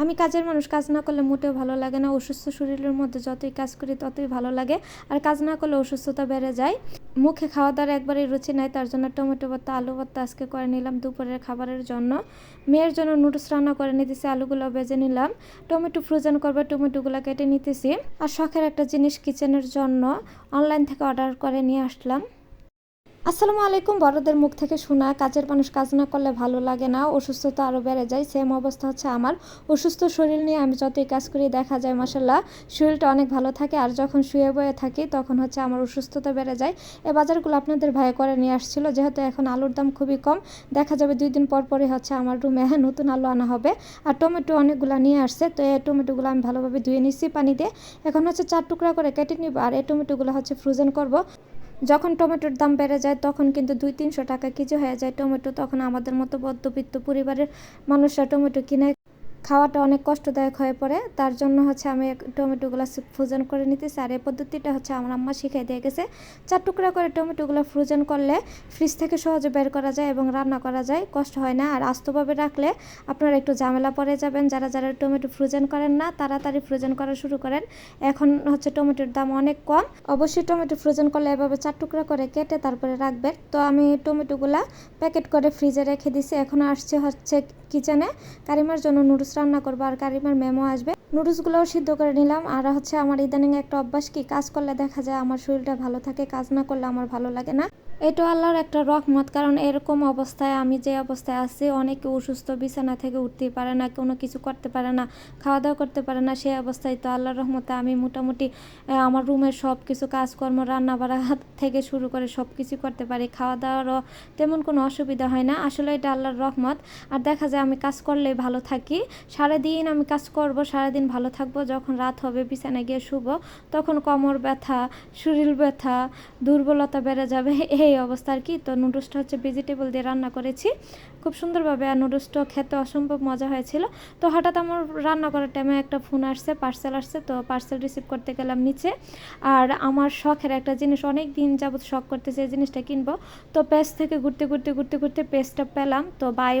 আমি কাজের মানুষ, কাজ না করলে মোটেও ভালো লাগে না। অসুস্থ শরীরের মধ্যে যতই কাজ করি, ততই ভালো লাগে। আর কাজ না করলে অসুস্থতা বেড়ে যায়। মুখে খাওয়া দাওয়ার একবারই রুচি নাই, তার জন্য টমেটো ভর্তা, আলু ভর্তা আজকে করে নিলাম দুপুরের খাবারের জন্য। মেয়ের জন্য নুডলস রান্না করে নিতেছি, আলুগুলো বেজে নিলাম। টমেটো ফ্রোজেন করবে, টমেটোগুলো কেটে নিতেছি। আর শখের একটা জিনিস কিচেনের জন্য অনলাইন থেকে অর্ডার করে নিয়ে আসলাম। আসসালামু আলাইকুম, বড়দের মুখ থেকে শোনা। কাজের মানুষ কাজ না করলে ভালো লাগে না, অসুস্থতা আরও বেড়ে যায়। সেম অবস্থা হচ্ছে আমার। অসুস্থ শরীর নিয়ে আমি যতই কাজ করি, দেখা যায় মাসাল্লাহ শরীরটা অনেক ভালো থাকে। আর যখন শুয়ে বয়ে থাকি, তখন হচ্ছে আমার অসুস্থতা বেড়ে যায়। এ বাজারগুলো আপনাদের ভাই করে নিয়ে আসছিল, যেহেতু এখন আলুর দাম খুবই কম। দেখা যাবে দুই দিন পর পরই হচ্ছে আমার রুমে নতুন আলু আনা হবে। আর টমেটো অনেকগুলো নিয়ে আসছে, তো এই টমেটোগুলো আমি ভালোভাবে ধুয়ে নিচ্ছি পানি দিয়ে এখন হচ্ছে চার টুকরা করে কেটে নিব, আর এই টমেটোগুলো হচ্ছে ফ্রোজেন করব। যখন টমেটোর দাম বেড়ে যায়, তখন কিন্তু দুই তিনশো টাকা কেজি হয়ে যায় টমেটো। তখন আমাদের মতো মধ্যবিত্ত পরিবারের মানুষরা টমেটো কিনে খাওয়াটা অনেক কষ্টদায়ক হয়ে পড়ে। তার জন্য হচ্ছে আমি টমেটোগুলো ফ্রোজেন করে নিতেছি। আর এই পদ্ধতিটা হচ্ছে আমার আম্মা শিখিয়ে দিয়ে গেছে। চার টুকরা করে টমেটোগুলো ফ্রোজেন করলে ফ্রিজ থেকে সহজে বের করা যায় এবং রান্না করা যায়। কষ্ট হয় না। আর আস্তভাবে রাখলে আপনারা একটু ঝামেলা পড়ে যাবেন। যারা যারা টমেটো ফ্রোজেন করেন না, তাড়াতাড়ি ফ্রোজেন করা শুরু করেন। এখন হচ্ছে টমেটোর দাম অনেক কম। অবশ্যই টমেটো ফ্রোজেন করলে এভাবে চার টুকরা করে কেটে তারপরে রাখবেন। তো আমি টমেটোগুলা প্যাকেট করে ফ্রিজে রেখে দিছি। এখন আসছে হচ্ছে কিচেনে কারিমার জন্য নুডলস রান্না করব আর কারিমার মেমো আসবে। নুডলসগুলোও সিদ্ধ করে নিলাম। আর হচ্ছে আমার ইদানিং একটা অভ্যাস কি? কাজ করলে দেখা যায় আমার শরীরটা ভালো থাকে, কাজ না করলে আমার ভালো লাগে না। এটা আল্লাহর একটা রহমত, কারণ এরকম অবস্থায় আমি যে অবস্থায় আছি, অনেকে অসুস্থ, বিছানা থেকে উঠতেই পারে না, কোনো কিছু করতে পারে না খাওয়া দাওয়া করতে পারে না সেই অবস্থায় তো আল্লাহর রহমতে আমি মোটামুটি আমার রুমের সব কিছু কাজকর্ম রান্না বাড়া থেকে শুরু করে সব কিছু করতে পারি খাওয়া দাওয়ারও তেমন কোনো অসুবিধা হয় না, আসলে এটা আল্লাহর রহমত। আর দেখা যায় আমি কাজ করলে ভালো থাকি, সারাদিন আমি কাজ করব, সারাদিন ভালো থাকব, যখন রাত হবে, বিছানায় গিয়ে শুভ তখন কোমর ব্যথা, শরীর ব্যথা, দুর্বলতা বেড়ে যাবে এই অবস্থা আর কি। তো নুডলসটা হচ্ছে ভেজিটেবল দিয়ে রান্না করেছি। খুব সুন্দরভাবে আর নুডলসটা খেতে অসম্ভব মজা হয়েছিল। তো হঠাৎ আমার রান্না করার টাইমে একটা ফোন আসছে পার্সেল আসছে। তো পার্সেল রিসিভ করতে গেলাম নিচে। আর আমার শখের একটা জিনিস অনেক দিন যাবত শখ করতেছে এই জিনিসটা কিনবো। তো পেজ থেকে ঘুরতে ঘুরতে ঘুরতে ঘুরতে পেজটা পেলাম। তো বাই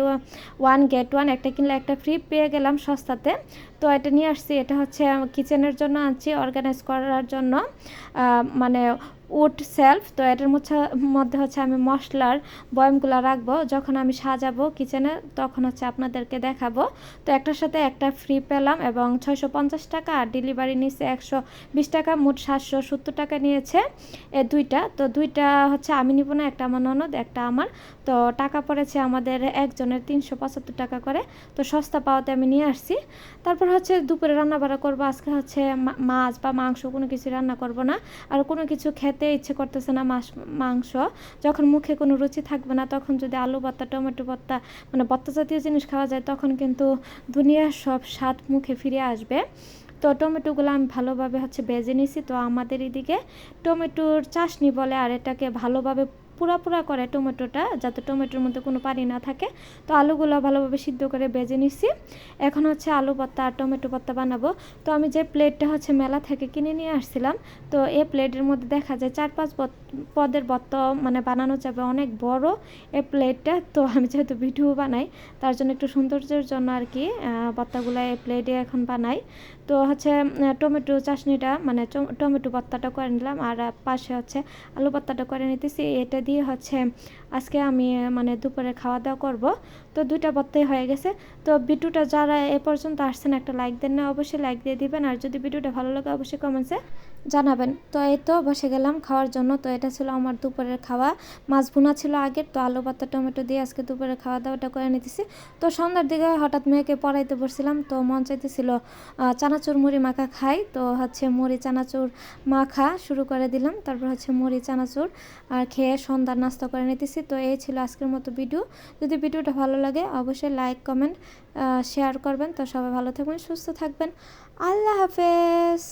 ওয়ান গেট ওয়ান একটা কিনলে একটা ফ্রি পেয়ে গেলাম সস্তাতে। তো এটা নিয়ে আসছি। এটা হচ্ছে কিচেনের জন্য আনছি অর্গানাইজ করার জন্য। মানে উড সেলফ, তো এটার মধ্যে হচ্ছে আমি মশলার বয়ামগুলো রাখব। যখন আমি সাজাবো কিচেনে, তখন হচ্ছে আপনাদেরকে দেখাবো। তো একটার সাথে একটা ফ্রি পেলাম এবং ছয়শো পঞ্চাশ টাকা আর ডেলিভারি নিয়েছে একশো বিশ টাকা, মোট সাতশো সত্তর টাকা নিয়েছে এ দুইটা। তো দুইটা হচ্ছে আমি নিব না, একটা আমার ননদ, একটা আমার। তো টাকা পড়েছে আমাদের একজনের তিনশো পঁচাত্তর টাকা করে। তো সস্তা পাওয়াতে আমি নিয়ে আসছি। তারপর হচ্ছে দুপুরে রান্না বাড়া করব। আজকে হচ্ছে মাছ বা মাংস কোনো কিছু রান্না করব না। আর কোনো কিছু খেতে ইচ্ছে করতেছে না মাছ মাংস। যখন মুখে কোনো রুচি থাকবে না, তখন যদি আলু ভর্তা, টমেটো ভর্তা মানে ভর্তা জাতীয় জিনিস খাওয়া যায়, তখন কিন্তু দুনিয়ার সব স্বাদ মুখে ফিরে আসবে। তো টমেটোগুলো আমি ভালোভাবে হচ্ছে বেজে নিছি তো আমাদের এদিকে টমেটোর চাশনি বলে, আর এটাকে ভালোভাবে পুরা পুরা করে টমেটোটা, যাতে টমেটোর মধ্যে কোনো পানি না থাকে। তো আলুগুলো ভালোভাবে সিদ্ধ করে বেজে নিচ্ছি এখন হচ্ছে আলু ভর্তা আর টমেটো ভর্তা বানাবো। তো আমি যে প্লেটটা হচ্ছে মেলা থেকে কিনে নিয়ে আসছিলাম, তো এই প্লেটের মধ্যে দেখা যায় চার পাঁচ পদের ভর্তা মানে বানানো যাবে অনেক বড় এই প্লেটটা। তো আমি যেহেতু ভিডিও বানাই, তার জন্য একটু সৌন্দর্যের জন্য আর কি ভর্তাগুলো এই প্লেটে এখন বানাই। তো হচ্ছে টমেটো চাশনিটা মানে টমেটো ভর্তাটা করে নিলাম। আর পাশে হচ্ছে আলু ভর্তাটা করে নিতেছি। এটা দিয়ে হচ্ছে আজকে আমি মানে দুপুরে খাওয়া দাওয়া করব। তো দুইটা ভর্তাই হয়ে গেছে। তো ভিডিওটা যারা এ পর্যন্ত আসছেন, একটা লাইক দেন না, অবশ্যই লাইক দিয়ে দিবেন। আর যদি ভিডিওটা ভালো লাগে, অবশ্যই কমেন্টসে জানাবেন। তো এই তো বসে গেলাম খাওয়ার জন্য। তো এটা ছিল আমার দুপুরের খাওয়া। মাছ ভুনা ছিল আগের। তো আলু পাতা টমেটো দিয়ে আজকে দুপুরে খাওয়া দাওয়াটা করে নিতেছি। তো সন্ধ্যার দিকে হঠাৎ মেয়েকে পড়াইতে বসছিলাম। তো মন চাইতেছিল চানাচুর মুড়ি মাখা খাই। তো হচ্ছে মুড়ি, চানাচুর মাখা শুরু করে দিলাম। তারপর হচ্ছে মুড়ি, চানাচুর আর খেয়ে সন্ধ্যার নাস্তা করে নিতেছি। তো এই ছিল আজকের মতো ভিডিও। যদি ভিডিওটা ভালো লাগে, অবশ্যই লাইক কমেন্ট শেয়ার করবেন। তো সবাই ভালো থাকবেন, সুস্থ থাকবেন। আল্লাহ হাফেজ!